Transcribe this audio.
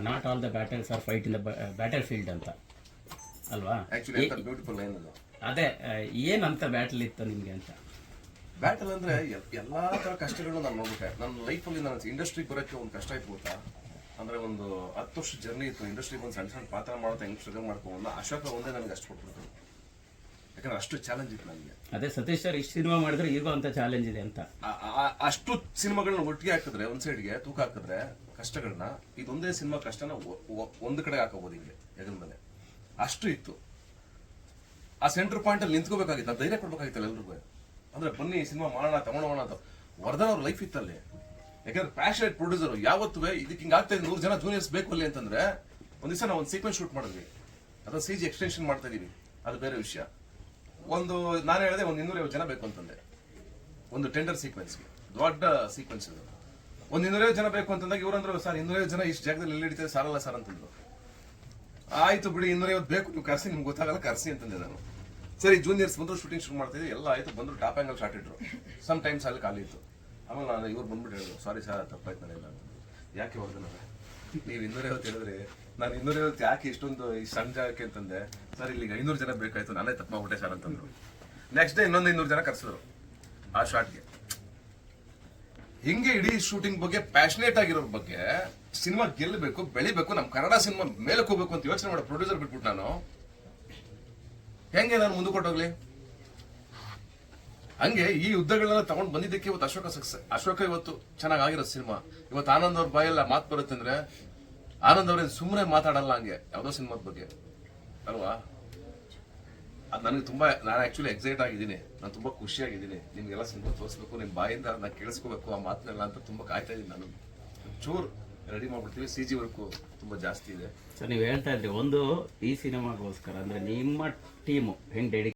Not all the battles are fight in the battlefield ಅಂತ. ಅಲ್ವಾ? Beautiful line ಅದು. ಅದೇ ಏನಂತ ಬ್ಯಾಟಲ್ ಇತ್ತು ನಿಮಗೆ ಅಂತ? ಬ್ಯಾಟಲ್ ಅಂದ್ರೆ ಎಲ್ಲ ಎಲ್ಲಾ ತರ ಕಷ್ಟಗಳು ನಾನು ನೋಡ್ಬಿಟ್ಟೆ. ನನ್ನ ಲೈಫಲ್ಲಿ ನಾನು ಇಂಡಸ್ಟ್ರಿಗೆ ಬರೋಕ್ಕೆ ಒಂದು ಕಷ್ಟ ಆಯ್ತು ಗೊತ್ತಾ? ಅಂದ್ರೆ ಒಂದು ಹತ್ತು ವರ್ಷ ಜರ್ನಿ ಇತ್ತು. ಇಂಡಸ್ಟ್ರಿಗೆ ಒಂದು ಸಣ್ಣ ಸಣ್ಣ ಪಾತ್ರ ಮಾಡೋದು ಹೆಂಗ್ ಸ್ಟ್ರಗಲ್ ಮಾಡ್ಕೊಂಡು ಅಶೋಕ ಒಂದೇ ನನಗೆ ಅಷ್ಟು ಕೊಟ್ಬಿಡ್ತು. ಯಾಕಂದ್ರೆ ಅಷ್ಟು ಚಾಲೆಂಜ್ ಇತ್ತು ನನಗೆ. ಅದೇ ಸತೀಶ್ ಸರ್ ಇಷ್ಟು ಸಿನಿಮಾ ಮಾಡಿದ್ರೆ ಈಗೂ ಅಂತ ಚಾಲೆಂಜ್ ಇದೆ ಅಂತ. ಆ- ಆ- ಅಷ್ಟು ಸಿನಿಮಾಗಳನ್ನ ಒಟ್ಟಿಗೆ ಹಾಕಿದ್ರೆ ಒಂದ್ ಸೈಡ್ಗೆ ತೂಕ ಹಾಕಿದ್ರೆ ಕಷ್ಟಗಳನ್ನ ಇದೊಂದೇ ಸಿನಿಮಾ ಕಷ್ಟನ ಒ- ಒ- ಒಂದ್ ಕಡೆ ಹಾಕೋಬಹುದು ಹಿಂಗೆ ಹೆಗಲ ಮೇಲೆ. ಅಷ್ಟು ಇತ್ತು. ಆ ಸೆಂಟರ್ ಪಾಯಿಂಟ್ ಅಲ್ಲಿ ನಿಂತ್ಕೋಬೇಕಾಗಿತ್ತು ಆ ಧೈರ್ಯ ಕೊಡ್ಬೇಕಾಗಿತ್ತಲ್ಲ ಎಲ್ರಿಗೂ. ಅಂದ್ರೆ ಬನ್ನಿ ಸಿನಿಮಾ ಮಾಡೋಣ ತಗೊಳೋಣ ಅಂತ. ವರ್ಧನ್ ಅವ್ರ ಲೈಫ್ ಇತ್ತಲ್ಲಿ. ಯಾಕಂದ್ರೆ ಪ್ಯಾಷನೇಟ್ ಪ್ರೊಡ್ಯೂಸರ್ ಯಾವತ್ತೂ ಇದಕ್ಕೆ ಹಿಂಗ್ ಆಗ್ತಾ ಇದೆ ನೂರು ಜನ ಜೂನಿಯರ್ಸ್ ಬೇಕು ಅಲ್ಲಿ ಅಂತಂದ್ರೆ ಒಂದ್ ದಿವಸ ನಾವು ಒಂದು ಸೀಕ್ವೆನ್ಸ್ ಶೂಟ್ ಮಾಡಿದ್ವಿ. ಅದನ್ನ ಸಿ ಜಿ ಎಕ್ಸ್ಟೆನ್ಷನ್ ಮಾಡ್ತಾ ಇದೀವಿ. ಅದು ಬೇರೆ ವಿಷಯ. ಒಂದು, ನಾನು ಹೇಳಿದೆ ಒಂದು ಇನ್ನೂರೈವತ್ತು ಜನ ಬೇಕು ಅಂತಂದೆ. ಒಂದು ಟೆಂಡರ್ ಸೀಕ್ವೆನ್ಸ್ಗೆ ದೊಡ್ಡ ಸೀಕ್ವೆನ್ಸ್ ಇದು. ಒಂದು ಇನ್ನೂರೈವತ್ತು ಜನ ಬೇಕು ಅಂತಂದಾಗ ಇವ್ರಂದ್ರು ಸರ್, ಇನ್ನೂರೈವತ್ತು ಜನ ಇಷ್ಟು ಜಾಗದಲ್ಲಿ ಎಲ್ಲಿ ಹಿಡಿತೇವೆ ಸಾರಲ್ಲ ಸರ್ ಅಂತಂದ್ರು. ಆಯ್ತು ಬಿಡಿ, ಇನ್ನೂರೈವತ್ತು ಬೇಕು, ನೀವು ಕರ್ಸಿ, ನಿಮ್ಗೆ ಗೊತ್ತಾಗಲ್ಲ, ಕರ್ಸಿ ಅಂತಂದೆ ನಾನು. ಸರಿ ಜೂನಿಯರ್ಸ್ ಬಂದ್ರು ಶೂಟಿಂಗ್ ಶುರು ಮಾಡ್ತಿದ್ವಿ ಎಲ್ಲ ಆಯ್ತು, ಬಂದ್ರು ಟಾಪ್ ಆಂಗಲ್ ಶಾಟ್ ಇಟ್ರು. ಸಮ್ ಟೈಮ್ಸ್ ಅಲ್ಲಿ ಖಾಲಿ ಇತ್ತು. ಆಮೇಲೆ ನಾನು ಇವ್ರು ಬಂದ್ಬಿಟ್ಟು ಹೇಳಿದ್ರು ಸಾರಿ ಸರ್ ತಪ್ಪಾಯ್ತು ಅಂತ ಯಾಕೆ ನೀವು? ಇನ್ನೂರೈವತ್ತು ಹೇಳಿದ್ರಿ ನಾನು ಇನ್ನೂರೈವತ್ತು ಯಾಕೆ ಇಷ್ಟೊಂದು ಈ ಸಣ್ಣ ಜಾಗಕ್ಕೆ ಅಂತಂದೆ, ಸರ್, ಇಲ್ಲಿಗೆ ಐನೂರು ಜನ ಬೇಕಾಯ್ತು, ನಾನೇ ತಪ್ಪ ಮಾಡ್ಬಿಟ್ಟೆ ಸರ್ ಅಂತಂದ್ರು. ನೆಕ್ಸ್ಟ್ ಡೇ ಇನ್ನೊಂದು ಇನ್ನೂರು ಜನ ಕರ್ಸಿದ್ರು ಆ ಶಾರ್ಟ್ಗೆ ಹಿಂಗೆ ಇಡೀ ಶೂಟಿಂಗ್ ಬಗ್ಗೆ ಪ್ಯಾಷನೇಟ್ ಆಗಿರೋರ್ ಬಗ್ಗೆ ಸಿನಿಮಾ ಗೆಲ್ಲಬೇಕು, ಬೆಳಿಬೇಕು ನಮ್ಮ ಕನ್ನಡ ಸಿನಿಮಾ ಮೇಲಕ್ಕೆ ಹೋಗ್ಬೇಕು ಅಂತ ಯೋಚನೆ ಮಾಡೋ ಪ್ರೊಡ್ಯೂಸರ್ ಬಿಟ್ಬಿಟ್ಟು ನಾನು. ಹೆಂಗೆ ನಾನು ಮುಂದೆ ಕೊಟ್ಟೋಗ್ಲಿ ಹಂಗೆ ಈ ಯುದ್ಧಗಳನ್ನ ತಗೊಂಡ್ ಬಂದಿದ್ದಕ್ಕೆ ಇವತ್ತು ಅಶೋಕ ಸಕ್ಸಸ್ ಅಶೋಕ ಇವತ್ತು ಚೆನ್ನಾಗಿ ಆಗಿರೋ ಸಿನಿಮಾ. ಇವತ್ತು ಆನಂದ್ ಅವ್ರ ಬಾಯೆಲ್ಲ ಮಾತು ಬರುತ್ತೆ ಅಂದ್ರೆ, ಆನಂದ್ ಅವ್ರೇನ್ ಸುಮ್ಮನೆ ಮಾತಾಡಲ್ಲ ಹಂಗೆ, ಯಾವ್ದೋ ಸಿನಿಮಾದ ಬಗ್ಗೆ. ಅಲ್ವಾ? ಅದು ನನಗೆ ತುಂಬಾ, ನಾನು ಆಕ್ಚುಲಿ ಎಕ್ಸೈಟ್ ಆಗಿದ್ದೀನಿ. ನಾನು ತುಂಬಾ ಖುಷಿಯಾಗಿದ್ದೀನಿ. ನಿಮ್ಗೆಲ್ಲ ಸಿನಿಮಾ ತೋರಿಸ್ಬೇಕು ನಿಮ್ಮ ಬಾಯಿಂದ ಅದನ್ನ ಕೇಳಿಸ್ಕೋಬೇಕು, ಆ ಮಾತನ್ನೆಲ್ಲ ಅಂತ ತುಂಬಾ ಕಾಯ್ತಾ ಇದ್ದೀನಿ ನಾನು. ಚೂರ್ ರೆಡಿ ಮಾಡ್ಬಿಡ್ತೀವಿ ಸಿ ಜಿ ವರ್ಕು ತುಂಬಾ ಜಾಸ್ತಿ ಇದೆ. ಸರ್, ನೀವು ಹೇಳ್ತಾ ಇದ್ರಿ, ಒಂದು ಈ ಸಿನಿಮಾಗೋಸ್ಕರ ಅಂದ್ರೆ ನಿಮ್ಮ ಟೀಮು ಹೆಂಗ್ ಡೆಡಿ